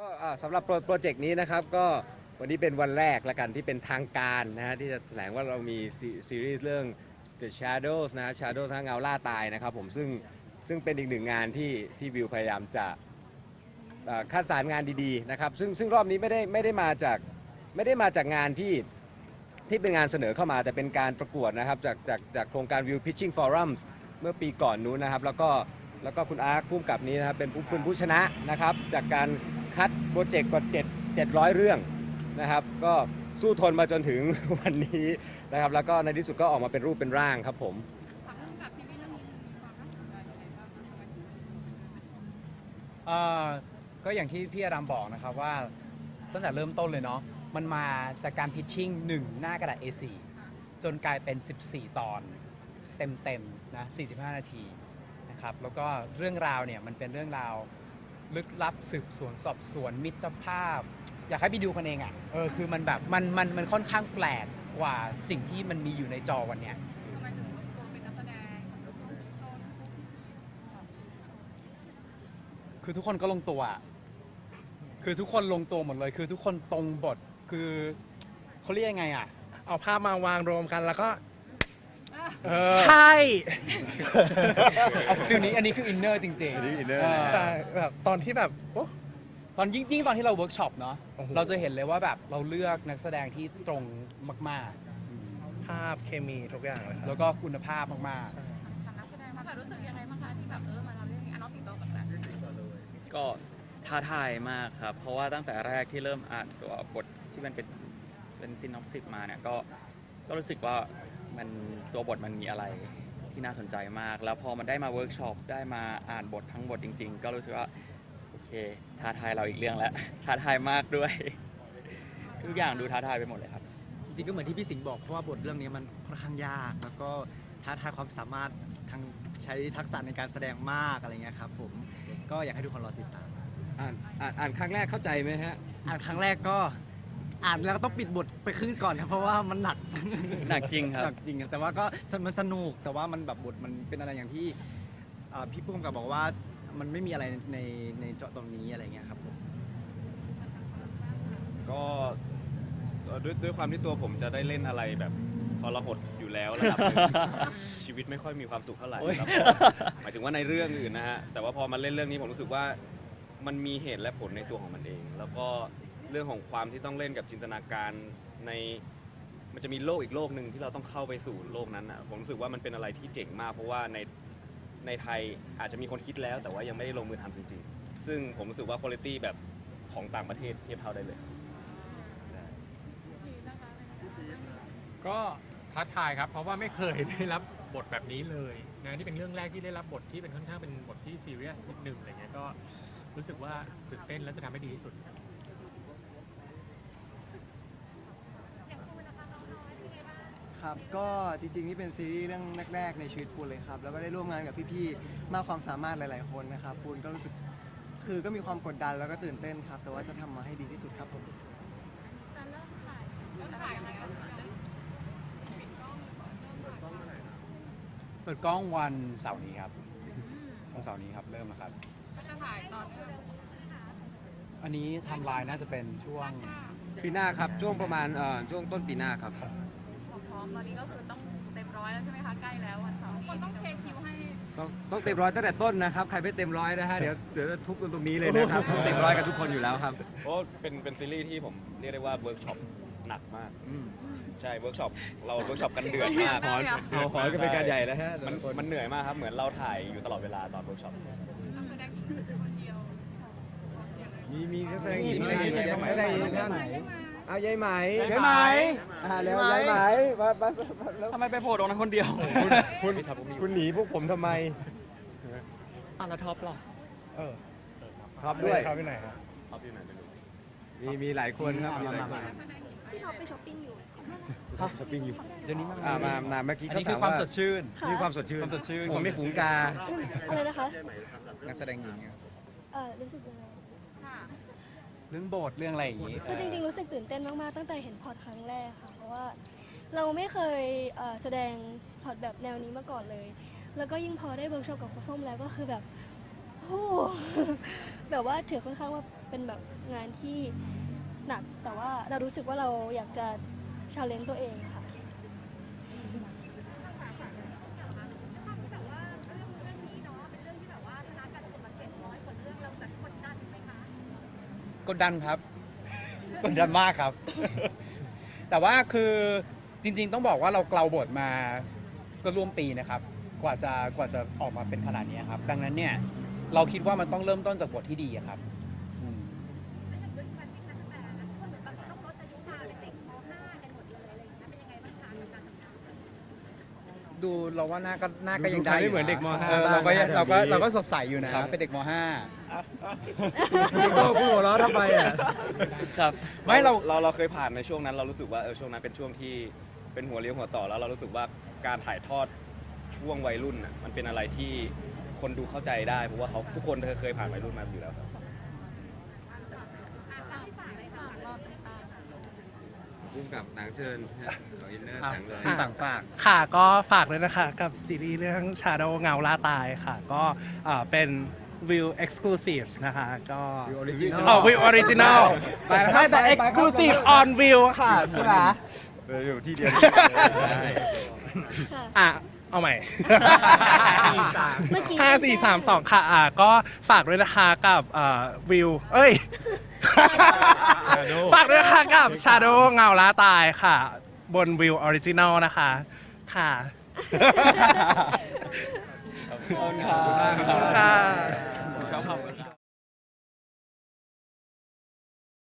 ก็อ่าสำหรับโปรโปรเจกต์นี้นะครับก็วันนี้เป็นวันแรกละกันที่เป็นทางการนะฮะที่จะแถลงว่าเรามีซีซีรีส์เรื่อง The Shadows นะ Shadows นะเงาล่าตายนะครับผมซึ่งซึ่งเป็นอีกหนึ่งงานที่ที่วิวพยายามจะเอ่อคัดสรรงานดีๆนะครับซึ่งซึ่งรอบนี้ไม่ได้ไม่ได้มาจากไม่ได้มาจากงานที่ ที่เป็นงานเสนอเข้ามาแต่เป็นการประกวดนะครับจากจากจากโครงการ View Pitching Forums เมื่อปีก่อนนู้นนะครับ แล้วก็แล้วก็คุณอาร์คพุ่มกับนี้นะครับเป็นผู้เป็นผู้ชนะนะครับ จากการ คัดโปรเจกต์กว่า7 700 เรื่องนะครับ ก็สู้ทนมาจนถึงวันนี้นะครับ แล้วก็ในที่สุดก็ออกมาเป็นรูปเป็นร่างครับผมถามเรื่องกับทีวีเรื่องนี้มันมีความน่าสนใจยังไงบ้างคะทำไมถึงเอ่อก็อย่างที่พี่อารามบอกนะครับว่าตั้งแต่เริ่มต้นเลยเนาะมันมาจากการพิชชิ่ง1หน้ากระดาษ A4 จนกลายเป็น 14 ตอน เต็มๆนะ45 นาทีนะครับแล้วก็เรื่องราวเนี่ยมันเป็นเรื่องราว ลึกลับสืบสวนสอบสวนมิตรภาพ อยากให้ไปดูกันเองอะเออคือมันแบบมันมันมันค่อนข้างแปลกกว่าสิ่งที่มันมีอยู่ในจอวันเนี้ย ทำไมถึงลงตัวเป็นนักแสดงทั้งคู่พี่ต้นคู่พี่พีคือทุกคนก็ลงตัวอะคือทุกคนลงตัวหมดเลย คือทุกคนตรงบท คือเขาเรียกยังไงอะ เอาภาพมาวางรวมกัน แล้วก็ ใช่เอาฟิลนี้อันนี้คืออินเนอร์จริงอันนี้ inner เใช่แบบตอนที่แบบโอ้ ตอนยิ่งยิ่งตอนที่เราเวิร์กช็อปเนาะโอ้โห เราจะเห็นเลยว่าแบบเราเลือกนักแสดงที่ตรงมากภาพเคมีทุกอย่างเลยคๆ รับแล้วก็คุณภาพมากใช่ทำนักแสดงมาค่ะรู้สึกยังไงบ้างคะที่แบบเออมาเราเรื่องนี้อะน้องสิงโตกับแบบก็ท้าทายมากครับ เพราะว่าตั้งแต่แรกที่เริ่มอ่านตัวบทที่มันเป็นเป็นซินอปซิสมาเนี่ยก็ก็รู้สึกว่า มันตัวบทมันมีอะไรที่น่าสนใจมาก แล้วพอมันได้มาเวิร์กช็อปได้มาอ่านบททั้งบทจริง ๆ ก็รู้สึกว่าโอเคท้าทายเราอีกเรื่องแล้วท้าทายมากด้วย ทุกอย่างดูท้าทายไปหมดเลยครับ จริงๆก็เหมือนที่พี่สิงห์บอกเพราะว่าบทเรื่องนี้มันค่อนข้างยาก แล้วก็ท้าทายความสามารถทางใช้ทักษะในการแสดงมากอะไรเงี้ยครับผมก็อยากให้ทุกคนรอติดตาม อ่านอ่านอ่านครั้งแรกเข้าใจไหมฮะ อ่านครั้งแรกก็ อ่านแล้วก็ต้องปิดบทไปครึ่งก่อนครับเพราะว่ามันหนัก หนักจริงครับหนักจริงครับแต่ว่าก็มันสนุกแต่ว่ามันแบบบทมันเป็นอะไรอย่างที่อ่าพี่ปุ้มกับบอกว่ามันไม่มีอะไรในในเจาะตรงนี้อะไรเงี้ยครับผมก็เอ่อด้วยด้วยความที่ตัวผมจะได้เล่นอะไรแบบทรหดอยู่แล้วระดับหนึ่ง ชีวิตไม่ค่อยมีความสุขเท่าไหร่โอ้ยครับหมายถึงว่าในเรื่องอื่นนะฮะแต่ว่าพอมาเล่นเรื่องนี้ผมรู้สึกว่ามันมีเหตุและผลในตัวของมันเอง แล้วก็ เรื่องของความที่ต้องเล่นกับจินตนาการในมันจะมีโลกอีกโลกหนึ่งที่เราต้องเข้าไปสู่โลกนั้นอะผมรู้สึกว่ามันเป็นอะไรที่เจ๋งมาก เพราะว่าในในไทยอาจจะมีคนคิดแล้ว แต่ว่ายังไม่ได้ลงมือทำจริง ๆ ซึ่งผมรู้สึกว่าคุณภาพแบบของต่างประเทศเทียบเท่าได้เลยก็ท้าทายครับ เพราะว่าไม่เคยได้รับบทแบบนี้เลยนะที่เป็นเรื่องแรกที่ได้รับบทที่เป็นค่อนข้างเป็นบทที่ซีเรียสนิดหนึ่งอะไรเงี้ยก็รู้สึกว่าตื่นเต้นและจะทำให้ดีที่สุด ครับครับก็จริงๆนี่เป็นซีรีส์เรื่องแรกๆในชีวิตปูนเลยครับแล้วก็ได้ร่วมงานกับพี่ๆมากความสามารถหลาย ๆ คนนะครับปูนก็รู้สึกคือก็มีความกดดันแล้วก็ตื่นเต้นครับ แต่ว่าจะทำมาให้ดีที่สุดครับผมจะเริ่มถ่ายเริ่มถ่ายอะไรกันคะปิดกล้องเริ่มถ่ายๆเปิดกล้องวันเสาร์นี้ครับวันเสาร์นี้ครับเริ่มแล้วครับ ก็จะถ่ายตอนเรื่องอันนี้ไทำลายน่าจะเป็นช่วง ปีหน้าครับ ช่วงประมาณเอ่อช่วงต้นปีหน้าครับพร้อ มตอนนี้ก็คือต้องเต็มร้อยแล้วใช่ไหมคะใกล้แล้ววันเสาร์นี้คนต้องเทคิวให้ต้องต้องเต็มร้อยตั้งแต่ต้นนะครับใครไม่เต็มร้อยนะฮะเดี๋ยวเดี๋ยวจะทุบกันตรงนี้เลยนะครับต้องเต็มร้อยกันทุกคนอยู่แล้วครับเพราะเป็นเป็นซีรีส์ที่ผมเรียกได้ว่าเวิร์กช็อปหนักมากใช่เวิร์กช็อปเราเวิร์กช็อปกันเดือดมากขอเอาขอกันเป็นการใหญ่นะฮะมันมันเหนื่อยมากครับเหมือนเราถ่ายอยู่ตลอดเวลาตอนเวิร์กช็อป นักแสดงหญิงคนเดียว มีมีนักแสดงหญิงมีนะมีมีนักแสดงหญิงท่าน เอายายไหมใช่ไหมอ่าแล้วยายไหมมามามาแล้วทำไมไปโผล่ตรงนั้นคนเดียวคุณคุณหนีพวกผมทำไมอะแล้วท็อปล่ะเออครับด้วยเขาไปไหนฮะท็อปอยู่ไหนไม่รู้มีมีหลายคนครับมีหลายคนพี่ท็อปไปช้อปปิ้งอยู่ช้อปปิ้งอยู่เดี๋ยวนี้มันอ่ามามาเมื่อกี้อันเขานี้คืถาอมความว่าสดชื่นค่ะมีความสดชื่นความสดชื่นผมไม่ฝูงกาอะไรนะคะนักแสดงหญิงอะเออรู้สึกยังไงค่ะเรื่องบทเรื่องอะไรอย่างนี้คือจริงๆ รู้สึกตื่นเต้นมากๆ ตั้งแต่เห็นพอร์ตครั้งแรกค่ะ เพราะว่าเราไม่เคยเอ่อแสดงพอร์ตแบบแนวนี้มาก่อนเลย แล้วก็ยิ่งพอได้เวิร์กช็อปกับครูส้มแล้วก็คือแบบโอ้โห แบบว่าถือค่อนข้างว่าเป็นแบบงานที่หนัก แต่ว่าเรารู้สึกว่าเราอยากจะชาเลนจ์ตัวเองค่ะ แบบว่าเรื่องเรื่องนี้เนาะเป็นเรื่องที่แบบว่าชนะการประกวดมาเจ็ดร้อยกว่าเรื่องเราแบบกดดันไหมคะ กดดันครับ กดดันมากครับ แต่ว่าคือจริง ๆ ต้องบอกว่าเราเกลาบทมาก็ร่วมปีนะครับ กว่าจะกว่าจะออกมาเป็นขนาดนี้ครับ ดังนั้นเนี่ยเราคิดว่ามันต้องเริ่มต้นจากบทที่ดีอะครับ ดูเราว่าหน้าก็หน้าก็ดูยังได้ดูไม่เหมือนเด็กมห้าออเราก็บ้างนะเราก็แถวนี้เราก็สดใสอยู่นะ ครับ เป็นเด็กมห้า ก็พูดหัวเราะทำไมอะ ครับไม่เรา เราเราเคยผ่านในช่วงนั้น เรารู้สึกว่าเออช่วงนั้นเป็นช่วงที่เป็นหัวเลี้ยวหัวต่อแล้วเรารู้สึกว่าการถ่ายทอดช่วงวัยรุ่นน่ะมันเป็นอะไรที่คนดูเข้าใจได้เพราะว่าเขาทุกคนเคยผ่านวัยรุ่นมาอยู่แล้วครับ พุ่มกับหนังเชิญขออินเนอร์ครับหนังเลย ต่างฝาก ค่ะก็ฝากด้วยนะคะกับซีรีส์เรื่อง Shadow เงาล่าตายค่ะ ก็เอ่อเป็นวิว Exclusive นะคะก็ View Original อ๋อวิวออริจินอลไปนะครับแต่ไปครับ Exclusive on View ค่ะใช่ไหมเอออยู่ที่เดียวค่ะอะ เอาใหม่ เมื่อกี้ ห้าสี่สามสองค่ะอะก็ฝากด้วยนะคะกับเอ่อวิว เอ้ย ฝากด้วยนะคะกับ Shadow เงาล่าตายค่ะ บนวิวออริจินอลนะคะ ค่ะ ขอบคุณครับ ขอบคุณค่ะครับ